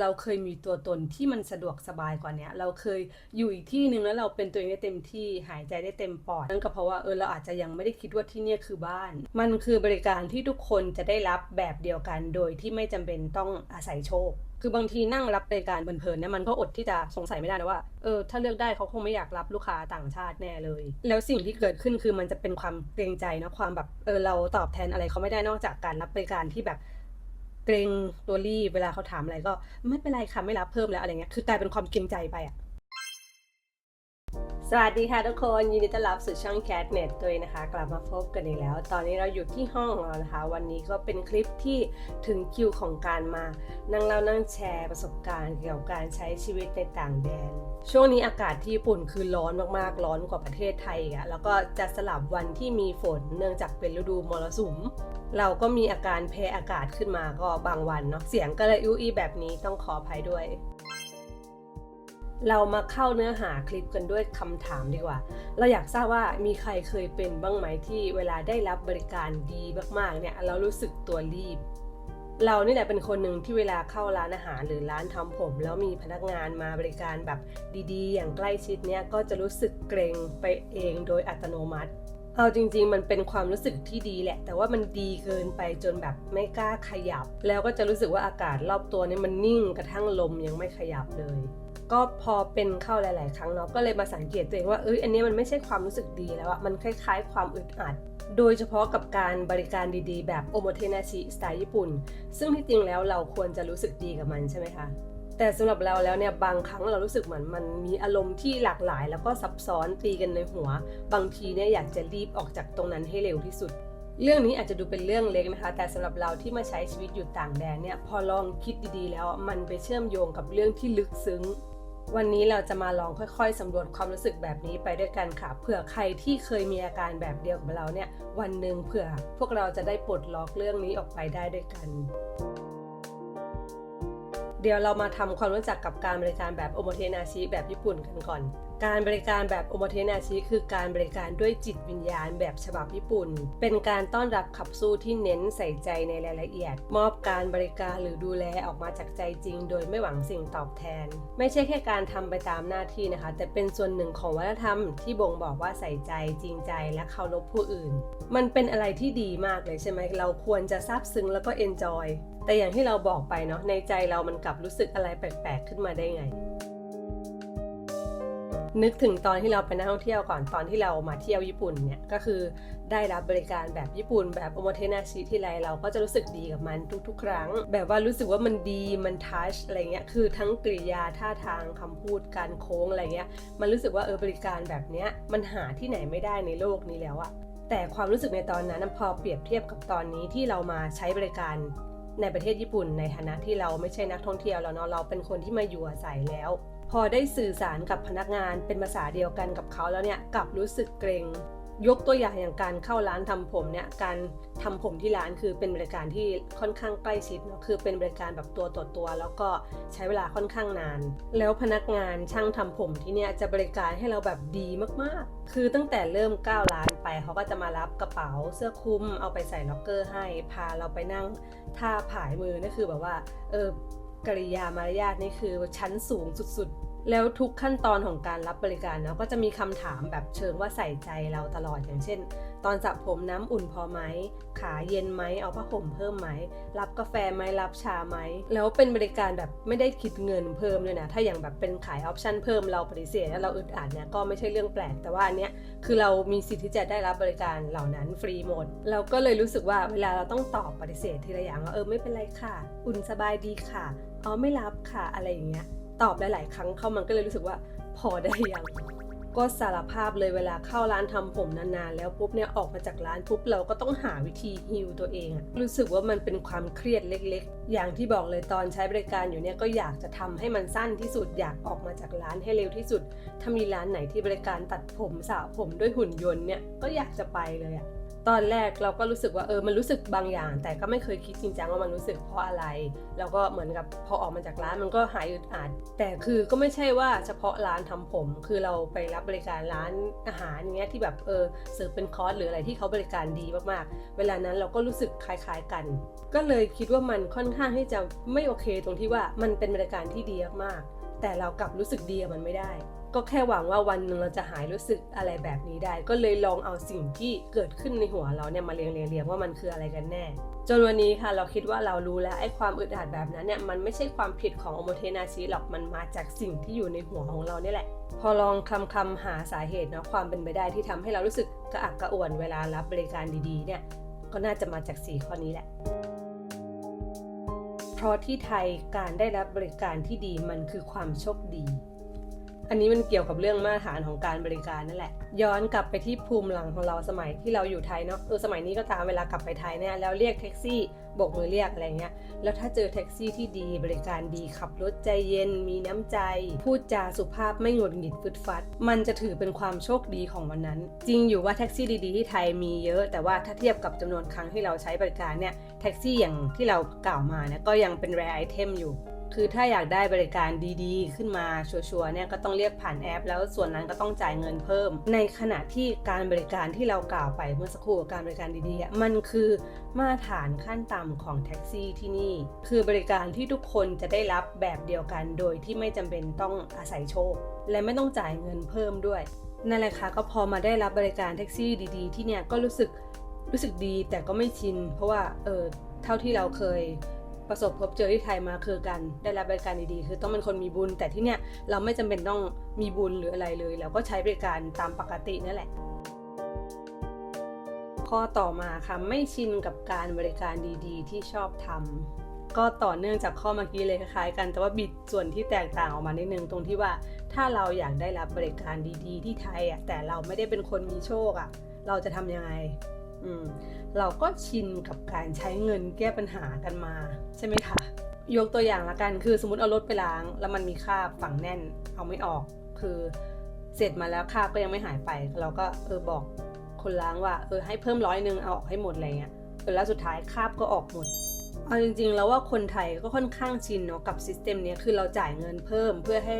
เราเคยมีตัวตนที่มันสะดวกสบายกว่านี้เราเคยอยู่อีกที่หนึ่งแล้วเราเป็นตัวเองได้เต็มที่หายใจได้เต็มปอดนั่นก็เพราะว่าเออเราอาจจะยังไม่ได้คิดว่าที่นี่คือบ้าน มันคือบริการที่ทุกคนจะได้รับแบบเดียวกัน โดยที่ไม่จำเป็นต้องอาศัยโชค คือบางทีนั่งรับบริการเพลินๆเนี่ยมันก็อดที่จะสงสัยไม่ได้นะว่าเออถ้าเลือกได้เขาคงไม่อยากรับลูกค้าต่างชาติแน่เลย แล้วสิ่งที่เกิดขึ้นคือมันจะเป็นความเกรงใจนะความแบบเออเราตอบแทนอะไรเขาไม่ได้นอกจากการรับบริการที่แบบ เกรงตัวรีบเวลาเขาถามอะไรก็ ไม่เป็นไรค่ะไม่รับเพิ่มแล้วอะไรเงี้ยคือกลายเป็นความเกรงใจไปอะ วัสดีค่ะทุกคนยินดีต้อนรับสู่ช่อง Cat Net ตัวเองนะคะ กลับมาพบกันอีกแล้ว ตอนนี้เราอยู่ที่ห้องของเรานะคะ วันนี้ก็เป็นคลิปที่ถึงคิวของการมานั่งเล่านั่งแชร์ประสบการณ์เกี่ยวกับการใช้ชีวิตในต่างแดน ช่วงนี้อากาศที่ญี่ปุ่นคือร้อนมากๆร้อนกว่าประเทศไทยอีกอะแล้วก็จะสลับวันที่มีฝนเนื่องจากเป็นฤดูมรสุมเราก็มีอาการแพ้อากาศขึ้นมาก็บางวันเนาะเสียงก็เลยอุ้ยแบบนี้ต้องขออภัยด้วย เรามาเข้าเนื้อหาคลิปกันด้วยคำถามดีกว่า เราอยากทราบว่ามีใครเคยเป็นบ้างไหมที่เวลาได้รับบริการดีมากๆเนี่ยเรารู้สึกตัวรีบ เรานี่แหละเป็นคนหนึ่งที่เวลาเข้าร้านอาหารหรือร้านทำผม แล้วมีพนักงานมาบริการแบบดีๆ อย่างใกล้ชิดเนี่ยก็จะรู้สึกเกรงไปเองโดยอัตโนมัติ เอาจริง ๆ มันเป็นความรู้สึกที่ดีแหละ แต่ว่ามันดีเกินไปจนแบบไม่กล้าขยับ แล้วก็จะรู้สึกว่าอากาศรอบตัวเนี่ยมันนิ่งกระทั่งลมยังไม่ขยับเลย ก็พอเป็นเข้าหลาย ๆ ครั้งเนาะก็เลยมาสังเกตตัวเองว่าเอ้ยอันนี้มันไม่ใช่ความรู้สึกดีแล้วอะมันคล้าย ๆ ความอึดอัด โดยเฉพาะกับการบริการดีๆ แบบโอโมเทนาชิสไตล์ญี่ปุ่น ซึ่งที่จริงแล้วเราควรจะรู้สึกดีกับมันใช่ไหมคะแต่สำหรับเราแล้วเนี่ยบางครั้งเรารู้สึกเหมือนมันมีอารมณ์ที่หลากหลาย แล้วก็ซับซ้อนตีกันในหัว บางทีเนี่ยอยากจะรีบออกจากตรงนั้นให้เร็วที่สุด เรื่องนี้อาจจะดูเป็นเรื่องเล็กนะคะ แต่สำหรับเราที่มาใช้ชีวิตอยู่ต่างแดนเนี่ยพอลองคิดดีๆ แล้วมันไปเชื่อมโยงกับเรื่องที่ลึกซึ้ง วันนี้เราจะมาลองค่อยๆสำรวจความรู้สึกแบบนี้ไปด้วยกันค่ะ เผื่อใครที่เคยมีอาการแบบเดียวกับเราเนี่ย วันหนึ่งเผื่อ พวกเราจะได้ปลดล็อกเรื่องนี้ออกไปได้ด้วยกัน เดี๋ยวเรามาทำความรู้จักกับการบริการแบบโอโมเทนาชิแบบญี่ปุ่นกันก่อนการบริการแบบโอโมเทนาชิคือการบริการด้วยจิตวิญญาณแบบฉบับญี่ปุ่น เป็นการต้อนรับขับสู้ที่เน้นใส่ใจในรายละเอียด มอบการบริการหรือดูแลออกมาจากใจจริง โดยไม่หวังสิ่งตอบแทน ไม่ใช่แค่การทำไปตามหน้าที่นะคะ แต่เป็นส่วนหนึ่งของวัฒนธรรมที่บ่งบอกว่าใส่ใจจริงใจและเคารพผู้อื่น มันเป็นอะไรที่ดีมากเลยใช่ไหมเราควรจะซาบซึ้งแล้วก็เอนจอยแต่อย่างที่เราบอกไปเนาะในใจเรามันกลับรู้สึกอะไรแปลกๆขึ้นมาได้ไง นึกถึงตอนที่เราไปนักท่องเที่ยวก่อนตอนที่เรามาเที่ยวญี่ปุ่นเนี่ยก็คือได้รับบริการแบบญี่ปุ่น แบบโอโมเทนาชิที่ไรเราก็จะรู้สึกดีกับมันทุก ๆ ครั้ง แบบว่ารู้สึกว่ามันดีมันทัชอะไรเงี้ยคือทั้งกริยาท่าทางคำพูดการโค้งอะไรเงี้ยมันรู้สึกว่าเออบริการแบบเนี้ยมันหาที่ไหนไม่ได้ในโลกนี้แล้วอะแต่ความรู้สึกในตอนนั้นพอเปรียบเทียบกับตอนนี้ที่เรามาใช้บริการในประเทศญี่ปุ่น ในฐานะที่เราไม่ใช่นักท่องเที่ยวแล้วเนาะเราเป็นคนที่มาอยู่อาศัยแล้ว พอได้สื่อสารกับพนักงานเป็นภาษาเดียวกันกับเขาแล้วเนี่ยกลับรู้สึกเกรงยกตัวอย่างอย่างการเข้าร้านทำผมเนี่ยการทำผมที่ร้านคือเป็นบริการที่ค่อนข้างใกล้ชิดเนอะคือเป็นบริการแบบตัวต่อตัว แล้วก็ใช้เวลาค่อนข้างนาน แล้วพนักงานช่างทำผมที่เนี่ยจะบริการให้เราแบบดีมากๆ คือตั้งแต่เริ่มก้าวร้านไปเขาก็จะมารับกระเป๋าเสื้อคลุม เอาไปใส่ล็อกเกอร์ให้ พาเราไปนั่งท่าผายมือนี่คือแบบว่าเออกริยามารยาทนี่คือชั้นสูงสุดๆ แล้วทุกขั้นตอนของการรับบริการเนาะก็จะมีคำถามแบบเชิงว่าใส่ใจเราตลอดอย่างเช่น ตอนสระผมน้ำอุ่นพอไหมขาเย็นไหมเอาผ้าห่มเพิ่มไหมรับกาแฟไหมรับชาไหมแล้วเป็นบริการแบบไม่ได้คิดเงินเพิ่มด้วยนะถ้าอย่างแบบเป็นขายออปชั่นเพิ่มเราปฏิเสธแล้วเราอึดอัดเนี่ยก็ไม่ใช่เรื่องแปลก แต่ว่าอันเนี้ยคือเรามีสิทธิ์ที่จะได้รับบริการเหล่านั้นฟรีหมดเราก็เลยรู้สึกว่าเวลาเราต้องตอบปฏิเสธทีละอย่างว่าเออไม่เป็นไรค่ะ อุ่นสบายดีค่ะอ๋อไม่รับค่ะอะไรอย่างเงี้ย ตอบหลาย ๆ ครั้งเข้ามันก็เลยรู้สึกว่าพอได้ยังก็สารภาพเลยเวลาเข้าร้านทำผมนานๆ แล้วปุ๊บเนี่ยออกมาจากร้านปุ๊บเราก็ต้องหาวิธีฮิวตัวเองอะรู้สึกว่ามันเป็นความเครียดเล็กๆ อย่างที่บอกเลยตอนใช้บริการอยู่เนี่ยก็อยากจะทำให้มันสั้นที่สุดอยากออกมาจากร้านให้เร็วที่สุด ถ้ามีร้านไหนที่บริการตัดผมสระผมด้วยหุ่นยนต์เนี่ยก็อยากจะไปเลยอะ ตอนแรกเราก็รู้สึกว่าเออมันรู้สึกบางอย่าง แต่ก็ไม่เคยคิดจริงจังว่ามันรู้สึกเพราะอะไร แล้วก็เหมือนกับพอออกมาจากร้านมันก็หายอึดอัดแต่คือก็ไม่ใช่ว่าเฉพาะร้านทำผม คือเราไปรับบริการร้านอาหารอย่างเงี้ยที่แบบเออเสิร์ฟเป็นคอร์สหรืออะไรที่เขาบริการดีมากๆ เวลานั้นเราก็รู้สึกคล้ายๆกัน ก็เลยคิดว่ามันค่อนข้างที่จะไม่โอเคตรงที่ว่ามันเป็นบริการที่ดีมากๆแต่เรากลับรู้สึกดีกับมันไม่ได้ ก็แค่หวังว่าวันหนึ่งเราจะหายรู้สึกอะไรแบบนี้ได้ ก็เลยลองเอาสิ่งที่เกิดขึ้นในหัวเราเนี่ยมาเรียงเรียงเรียงว่ามันคืออะไรกันแน่ จนวันนี้ค่ะเราคิดว่าเรารู้แล้วไอ้ความอึดอัดแบบนั้นเนี่ยมันไม่ใช่ความผิดของโอโมเทนาชิหรอกมันมาจากสิ่งที่อยู่ในหัวของเราเนี่ยแหละ พอลองคำคำหาสาเหตุเนาะความเป็นไปได้ที่ทำให้เรารู้สึกกระอักกระอ่วนเวลารับบริการดีๆเนี่ยก็น่าจะมาจากสี่ข้อนี้แหละเพราะที่ไทยการได้รับบริการที่ดีมันคือความโชคดี อันนี้มันเกี่ยวกับเรื่องมาตรฐานของการบริการนั่นแหละ ย้อนกลับไปที่ภูมิหลังของเราสมัยที่เราอยู่ไทยเนาะเออสมัยนี้ก็ตามเวลากลับไปไทยเนี่ยแล้วเรียกแท็กซี่บกมือเรียกอะไรเงี้ยแล้วถ้าเจอแท็กซี่ที่ดีบริการดีขับรถใจเย็น มีน้ำใจ พูดจาสุภาพไม่หงุดหงิดฟึดฟัด มันจะถือเป็นความโชคดีของวันนั้น จริงอยู่ว่าแท็กซี่ดีๆที่ไทยมีเยอะ แต่ว่าถ้าเทียบกับจำนวนครั้งที่เราใช้บริการเนี่ยแท็กซี่อย่างที่เรากล่าวมาเนี่ยก็ยังเป็นแรไอเทมอยู่ คือถ้าอยากได้บริการดีๆ ขึ้นมาชัวร์ๆเนี่ยก็ต้องเรียกผ่านแอป แล้วส่วนนั้นก็ต้องจ่ายเงินเพิ่ม ในขณะที่การบริการที่เรากล่าวไปเมื่อสักครู่การบริการดีๆ มันคือมาตรฐานขั้นต่ำของแท็กซี่ที่นี่ คือบริการที่ทุกคนจะได้รับแบบเดียวกัน โดยที่ไม่จำเป็นต้องอาศัยโชค และไม่ต้องจ่ายเงินเพิ่มด้วยนั่นแหละค่ะก็พอมาได้รับบริการแท็กซี่ดี ๆ ที่เนี่ยก็รู้สึกรู้สึกดีแต่ก็ไม่ชิน เพราะว่าเออเท่าที่เราเคย ประสบพบเจอที่ไทยมาคือกันได้รับบริการดีๆ คือต้องเป็นคนมีบุญ แต่ที่เนี่ยเราไม่จำเป็นต้องมีบุญหรืออะไรเลยเราก็ใช้บริการตามปกตินั่นแหละ ข้อต่อมาค่ะไม่ชินกับการบริการดีๆ ที่ชอบทำก็ต่อเนื่องจากข้อเมื่อกี้เลยคล้ายๆกัน แต่ว่าบิดส่วนที่แตกต่างออกมานิดนึงตรงที่ว่า ถ้าเราอยากได้รับบริการดีๆ ที่ไทยอะแต่เราไม่ได้เป็นคนมีโชคอะ เราจะทำยังไง เราก็ชินกับการใช้เงินแก้ปัญหากันมา ใช่ไหมคะ ยกตัวอย่างละกันคือสมมติเอารถไปล้าง แล้วมันมีคราบฝังแน่น เอาไม่ออก คือเสร็จมาแล้วคราบก็ยังไม่หายไป เราก็เออบอกคนล้างว่าเออให้เพิ่มร้อยหนึ่งเอาออกให้หมดอะไรเงี้ยแล้วสุดท้ายคราบก็ออกหมด เอาจริงๆ แล้วว่าคนไทยก็ค่อนข้างชินเนาะกับซิสเต็มนี้คือเราจ่ายเงินเพิ่มเพื่อให้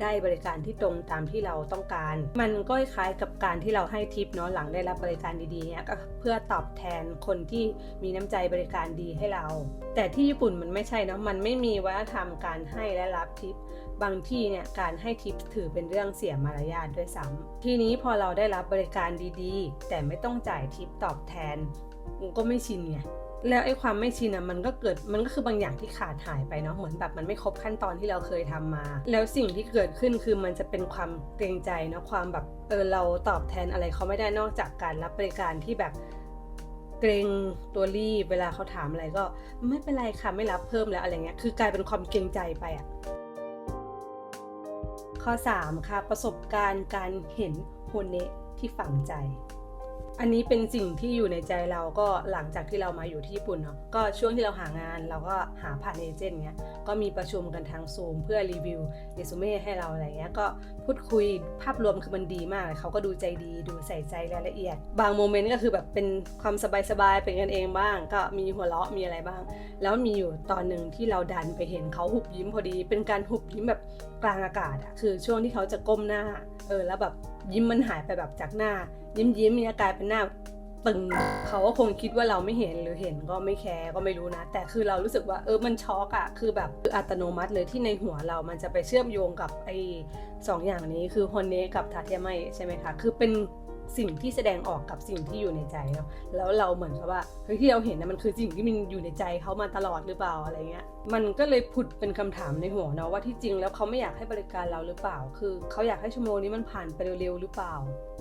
ได้บริการที่ตรงตามที่เราต้องการ มันก็คล้ายกับการที่เราให้ทิปเนาะหลังได้รับบริการดีๆเนี่ยก็เพื่อตอบแทนคนที่มีน้ำใจบริการดีให้เรา แต่ที่ญี่ปุ่นมันไม่ใช่เนาะมันไม่มีวัฒนธรรมการให้และรับทิปบางที่เนี่ยการให้ทิปถือเป็นเรื่องเสียมารยาทด้วยซ้ำทีนี้พอเราได้รับบริการดีๆ แต่ไม่ต้องจ่ายทิปตอบแทนมันก็ไม่ชินไง แล้วไอ้ความไม่ชินอะมันก็เกิดมันก็คือบางอย่างที่ขาดหายไปเนาะเหมือนแบบมันไม่ครบขั้นตอนที่เราเคยทำมา แล้วสิ่งที่เกิดขึ้นคือมันจะเป็นความเกรงใจเนาะความแบบเออเราตอบแทนอะไรเขาไม่ได้นอกจากการรับบริการที่แบบเกรงตัวรีบเวลาเขาถามอะไรก็ไม่เป็นไรค่ะไม่รับเพิ่มแล้วอะไรเงี้ยคือกลายเป็นความเกรงใจไปอะข้อ 3 ค่ะ ประสบการณ์การเห็นโฮเนะที่ฝังใจ อันนี้เป็นสิ่งที่อยู่ในใจเราก็หลังจากที่เรามาอยู่ที่ญี่ปุ่นเนาะก็ช่วงที่เราหางานเราก็หาผ่านเอเจนต์เงี้ยก็มีประชุมกันทางซูมเพื่อรีวิวเรซูเม่ให้เราอะไรเงี้ยก็ พูดคุยภาพรวมคือมันดีมากเลยเขาก็ดูใจดีดูใส่ใจรายละเอียด บางโมเมนต์ก็คือแบบเป็นความสบายๆเป็นกันเองบ้าง ก็มีหัวเราะมีอะไรบ้าง แล้วมีอยู่ตอนหนึ่งที่เราดันไปเห็นเขาหุบยิ้มพอดี เป็นการหุบยิ้มแบบกลางอากาศอะคือช่วงที่เขาจะก้มหน้าเออแล้วแบบยิ้มมันหายไปแบบจากหน้า ยิ้มยิ้มเนี่ยกลายเป็นหน้า ตึง เขาก็คงคิดว่าเราไม่เห็นหรือเห็นก็ไม่แคร์ก็ไม่รู้นะ แต่คือเรารู้สึกว่าเออมันช็อกอะคือแบบคืออัตโนมัติเลยที่ในหัวเรามันจะไปเชื่อมโยงกับไอ้สองอย่างนี้คือฮอนเนกับทาเทียไมใช่ไหมคะคือเป็น สิ่งที่แสดงออกกับสิ่งที่อยู่ในใจเนาะแล้วเราเหมือนกับว่าเฮ้ยที่เราเห็นนะมันคือสิ่งที่มันอยู่ในใจเขามาตลอดหรือเปล่าอะไรเงี้ยมันก็เลยผุดเป็นคำถามในหัวเนาะว่าที่จริงแล้วเขาไม่อยากให้บริการเราหรือเปล่า คือเขาอยากให้ชั่วโมงนี้มันผ่านไปเร็วๆหรือเปล่า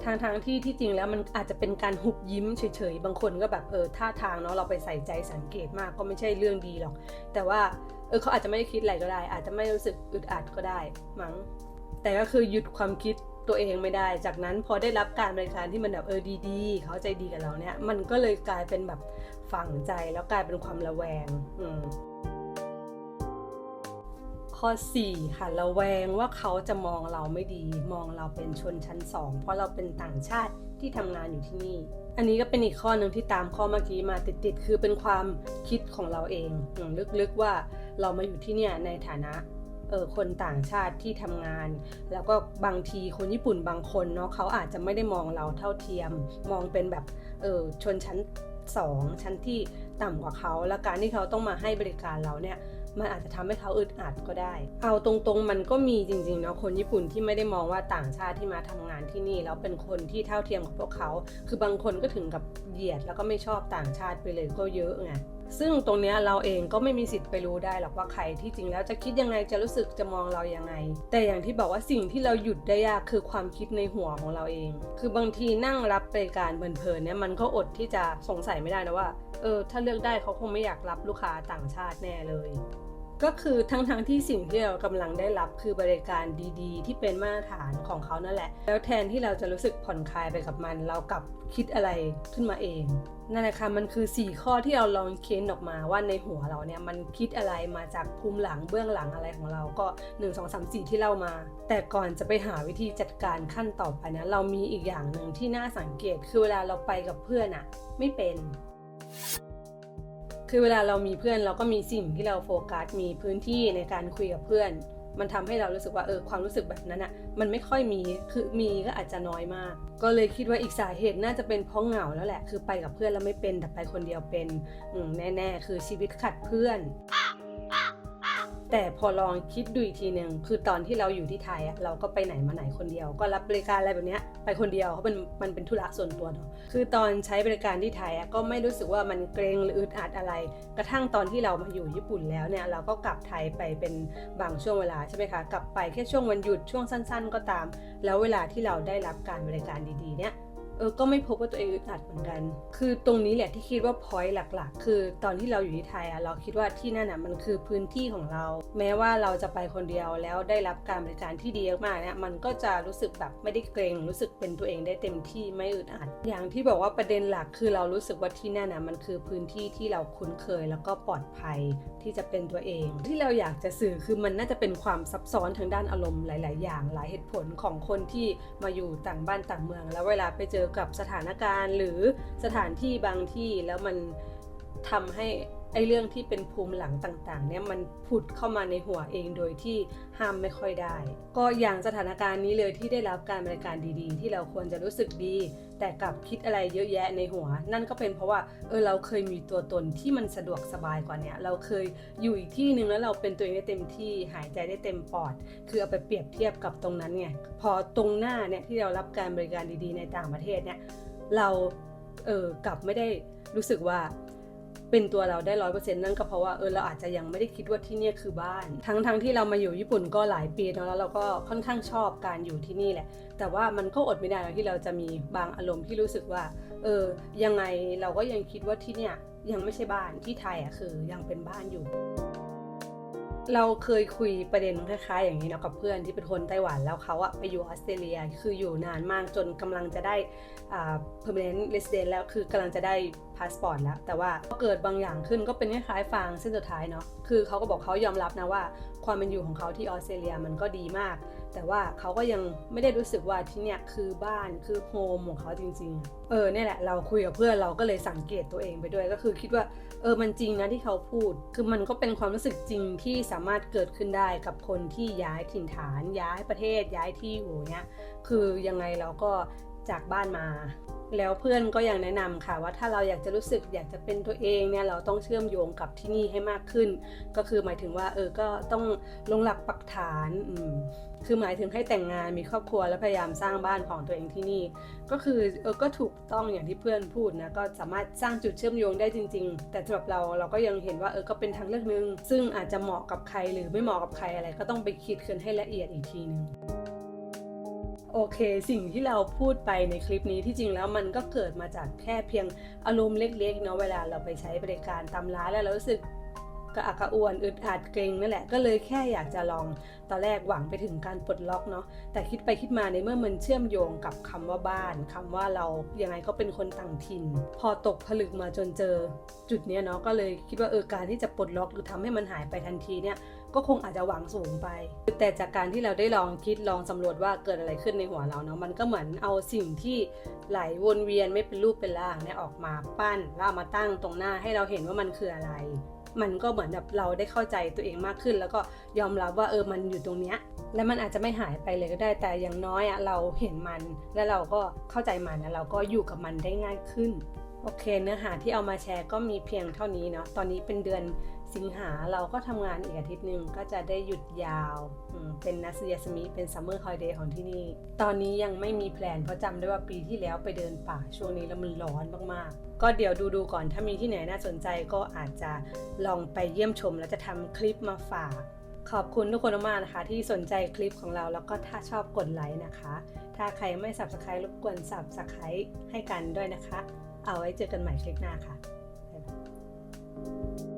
ทางทางที่ที่จริงแล้วมันอาจจะเป็นการหุบยิ้มเฉยๆบางคนก็แบบเออท่าทางเนาะเราไปใส่ใจสังเกตมากก็ไม่ใช่เรื่องดีหรอก แต่ว่าเออเขาอาจจะไม่ได้คิดอะไรก็ได้ อาจจะไม่รู้สึกอึดอัดก็ได้มั้งแต่ก็คือหยุดความคิด ตัวเองไม่ได้ จากนั้นพอได้รับการบริการที่มันแบบเออดีๆ เขาใจดีกับเราเนี่ย มันก็เลยกลายเป็นแบบฝังใจแล้วกลายเป็นความระแวง อืมข้อ 4 ค่ะระแวงว่าเขาจะมองเราไม่ดี มองเราเป็นชนชั้น 2 เพราะเราเป็นต่างชาติที่ทำงานอยู่ที่นี่ อันนี้ก็เป็นอีกข้อหนึ่งที่ตามข้อเมื่อกี้มาติดๆ คือเป็นความคิดของเราเองอลึกๆว่าเรามาอยู่ที่เนี่ยในฐานะ เออคนต่างชาติที่ทำงาน แล้วก็บางทีคนญี่ปุ่นบางคนเนาะเขาอาจจะไม่ได้มองเราเท่าเทียม มองเป็นแบบเออชนชั้น 2 ชั้นที่ต่ำกว่าเขา และการที่เขาต้องมาให้บริการเราเนี่ยมันอาจจะทำให้เขาอึดอัดก็ได้ เอาตรงๆ มันก็มีจริงๆเนาะคนญี่ปุ่นที่ไม่ได้มองว่าต่างชาติที่มาทำงานที่นี่ แล้วเป็นคนที่เท่าเทียมกับพวกเขา คือบางคนก็ถึงกับเหยียดแล้วก็ไม่ชอบต่างชาติไปเลยก็เยอะไง ซึ่งตรงนี้เราเองก็ไม่มีสิทธิ์ไปรู้ได้หรอกว่าใครที่จริงแล้วจะคิดยังไงจะรู้สึกจะมองเรายังไง แต่อย่างที่บอกว่าสิ่งที่เราหยุดได้ยากคือความคิดในหัวของเราเอง คือบางทีนั่งรับบริการเพลินๆเนี่ยมันก็อดที่จะสงสัยไม่ได้นะว่าเออถ้าเลือกได้เขาคงไม่อยากรับลูกค้าต่างชาติแน่เลย ก็คือทั้งๆทที่สิ่งที่เรากำลังได้รับคือบริการดีๆ ที่เป็นมาตรฐานของเขานั่นแหละ แล้วแทนที่เราจะรู้สึกผ่อนคลายไปกับมัน เรากลับคิดอะไรขึ้นมาเองนั่นแหละค่ะมันคือ 4 ข้อที่เราลองเค้นออกมาว่าในหัวเราเนี่ยมันคิดอะไรมาจากภูมิหลังเบื้องหลังอะไรของเราก็ 1 2 3 4 ที่เล่ามา แต่ก่อนจะไปหาวิธีจัดการขั้นต่อไปนะเรามีอีกอย่างหนึ่งที่น่าสังเกตคือเวลาเราไปกับเพื่อนอะไม่เป็น คือเวลาเรามีเพื่อนเราก็มีสิ่งที่เราโฟกัสมีพื้นที่ในการคุยกับเพื่อน มันทำให้เรารู้สึกว่าเออความรู้สึกแบบนั้นอะ่ะมันไม่ค่อยมีคือมีก็อาจจะน้อยมาก ก็เลยคิดว่าอีกสาเหตุน่าจะเป็นเพราะเหงาแล้วแหละ คือไปกับเพื่อนแล้วไม่เป็นแต่ไปคนเดียวเป็นแน่ ๆ คือชีวิตขัดเพื่อน แต่พอลองคิดดูอีกทีหนึ่งคือตอนที่เราอยู่ที่ไทยอะเราก็ไปไหนมาไหนคนเดียว ก็รับบริการอะไรแบบเนี้ยไปคนเดียวเพราะมันมันเป็นธุระส่วนตัวเนาะคือตอนใช้บริการที่ไทยอะก็ไม่รู้สึกว่ามันเกรงหรืออึดอัดอะไร กระทั่งตอนที่เรามาอยู่ญี่ปุ่นแล้วเนี่ยเราก็กลับไทยไปเป็นบางช่วงเวลาใช่ไหมคะกลับไปแค่ช่วงวันหยุดช่วงสั้น ๆ ก็ตาม แล้วเวลาที่เราได้รับการบริการดีๆเนี่ย เออก็ไม่พบว่าตัวเองอึดอัดเหมือนกัน คือตรงนี้แหละที่คิดว่าพอยต์หลัก ๆ คือตอนที่เราอยู่ที่ไทยอะเราคิดว่าที่นั่นอะมันคือพื้นที่ของเรา แม้ว่าเราจะไปคนเดียวแล้วได้รับการบริการที่ดีมากเนี่ยมันก็จะรู้สึกแบบไม่ได้เกรงรู้สึกเป็นตัวเองได้เต็มที่ไม่อึดอัด อย่างที่บอกว่าประเด็นหลักคือเรารู้สึกว่าที่นั่นอะมันคือพื้นที่ที่เราคุ้นเคยแล้วก็ปลอดภัยที่จะเป็นตัวเอง ที่เราอยากจะสื่อคือมันน่าจะเป็นความซับซ้อนทางด้านอารมณ์หลาย ๆ อย่างหลายเหตุผลของคนที่มาอยู่ต่างบ้านต่างเมือง แล้วเวลาไปเจอกับสถานการณ์ หรือสถานที่บางที่แล้วมันทำให้ ไอ้เรื่องที่เป็นภูมิหลังต่างๆเนี่ยมันผุดเข้ามาในหัวเองโดยที่ห้ามไม่ค่อยได้ ก็อย่างสถานการณ์นี้เลยที่ได้รับการบริการดีๆ ที่เราควรจะรู้สึกดี แต่กลับคิดอะไรเยอะแยะในหัว นั่นก็เป็นเพราะว่าเออเราเคยมีตัวตนที่มันสะดวกสบายกว่าเนี้ยเราเคยอยู่อีกที่หนึ่งแล้วเราเป็นตัวเองได้เต็มที่หายใจได้เต็มปอด คือเอาไปเปรียบเทียบกับตรงนั้นไงพอตรงหน้าเนี่ยที่เรารับการบริการดีๆ ในต่างประเทศเนี่ยเราเออกลับไม่ได้รู้สึกว่า เป็นตัวเราได้ร้อยเปอร์เซ็นต์นั่นก็เพราะว่าเออเราอาจจะยังไม่ได้คิดว่าที่นี่คือบ้าน ทั้งทั้งที่เรามาอยู่ญี่ปุ่นก็หลายปีแล้วแล้วเราก็ค่อนข้างชอบการอยู่ที่นี่แหละ แต่ว่ามันก็อดไม่ได้ที่เราจะมีบางอารมณ์ที่รู้สึกว่า เออยังไงเราก็ยังคิดว่าที่เนี่ยยังไม่ใช่บ้านที่ไทยอะคือยังเป็นบ้านอยู่ เราเคยคุยประเด็นคล้ายๆอย่างนี้เนาะกับเพื่อนที่เป็นคนไต้หวันแล้วเขาอะไปอยู่ออสเตรเลียคืออยู่นานมากจนกำลังจะได้อ่า permanent resident แล้วคือกำลังจะได้พาสปอร์ตแล้ว แต่ว่าเกิดบางอย่างขึ้นก็เป็นคล้ายๆฟางเส้นสุดท้ายเนาะคือเขาก็บอกเขายอมรับนะว่า ความเป็นอยู่ของเขาที่ออสเตรเลียมันก็ดีมาก แต่ว่าเขาก็ยังไม่ได้รู้สึกว่าที่เนี่ยคือบ้านคือโฮมของเขาจริงๆ เออเนี่ยแหละเราคุยกับเพื่อนเราก็เลยสังเกตตัวเองไปด้วยก็คือคิดว่า ออมันจริงนะที่เขาพูด คือมันก็เป็นความรู้สึกจริงที่สามารถเกิดขึ้นได้กับคนที่ย้ายถิ่นฐาน ย้ายประเทศ ย้ายที่อยู่เนี้ย คือยังไงเราก็จากบ้านมา แล้วเพื่อนก็ยังแนะนำค่ะว่าถ้าเราอยากจะรู้สึกอยากจะเป็นตัวเองเนี่ยเราต้องเชื่อมโยงกับที่นี่ให้มากขึ้น ก็คือหมายถึงว่าเออก็ต้องลงหลักปักฐานอืมคือหมายถึงให้แต่งงานมีครอบครัวแล้วพยายามสร้างบ้านของตัวเองที่นี่ ก็คือเออก็ถูกต้องอย่างที่เพื่อนพูดนะก็สามารถสร้างจุดเชื่อมโยงได้จริง ๆ แต่สำหรับเราเราก็ยังเห็นว่าเออก็เป็นทางเลือกหนึง ซึ่งอาจจะเหมาะกับใครหรือไม่เหมาะกับใครอะไร ก็ต้องไปคิดกันให้ละเอียดอีกทีหนึง โอเค สิ่งที่เราพูดไปในคลิปนี้ที่จริงแล้วมันก็เกิดมาจากแค่เพียงอารมณ์เล็กๆเนาะเวลาเราไปใช้บริการตามร้านแล้วเรารู้สึกกระอักกระอ่วนอึดอัดเกรงนั่นแหละก็เลยแค่อยากจะลองตอนแรกหวังไปถึงการปลดล็อกเนาะแต่คิดไปคิดมาในเมื่อมันเชื่อมโยงกับคำว่าบ้านคำว่าเรายังไงก็เป็นคนต่างถิ่น พอตกผลึกมาจนเจอ จุดเนี้ยเนาะก็เลยคิดว่าเออการที่จะปลดล็อกหรือทำให้มันหายไปทันทีเนี่ย ก็คงอาจจะหวังสูงไป แต่จากการที่เราได้ลองคิดลองสำรวจว่าเกิดอะไรขึ้นในหัวเราเนาะมันก็เหมือนเอาสิ่งที่ไหลวนเวียนไม่เป็นรูปเป็นร่างเนี่ยออกมาปั้นแล้วเอามาตั้งตรงหน้าให้เราเห็นว่ามันคืออะไร มันก็เหมือนแบบเราได้เข้าใจตัวเองมากขึ้น แล้วก็ยอมรับว่าเออมันอยู่ตรงเนี้ยและมันอาจจะไม่หายไปเลยก็ได้แต่อย่างน้อยอะเราเห็นมัน แล้วเราก็เข้าใจมันแล้วเราก็อยู่กับมันได้ง่ายขึ้นโอเคเนื้อหาที่เอามาแชร์ก็มีเพียงเท่านี้เนาะตอนนี้เป็นเดือน สิงหาเราก็ทำงานอีกอาทิตย์หนึ่งก็จะได้หยุดยาว เป็นนัสยาสมิเป็นซัมเมอร์ฮอลเดย์ของที่นี่ ตอนนี้ยังไม่มีแพลนเพราะจำได้ว่าปีที่แล้วไปเดินป่าช่วงนี้แล้วมันร้อนมากๆ ก็เดี๋ยวดูดูๆก่อนถ้ามีที่ไหนน่าสนใจก็อาจจะลองไปเยี่ยมชม แล้วจะทำคลิปมาฝาก ขอบคุณทุกคนมากนะคะ ที่สนใจคลิปของเราแล้วก็ถ้าชอบกดไลค์นะคะ ถ้าใครไม่ subscribe รบกวน subscribe ให้กันด้วยนะคะ เอาไว้เจอกันใหม่คลิปหน้าค่ะบ๊ายบาย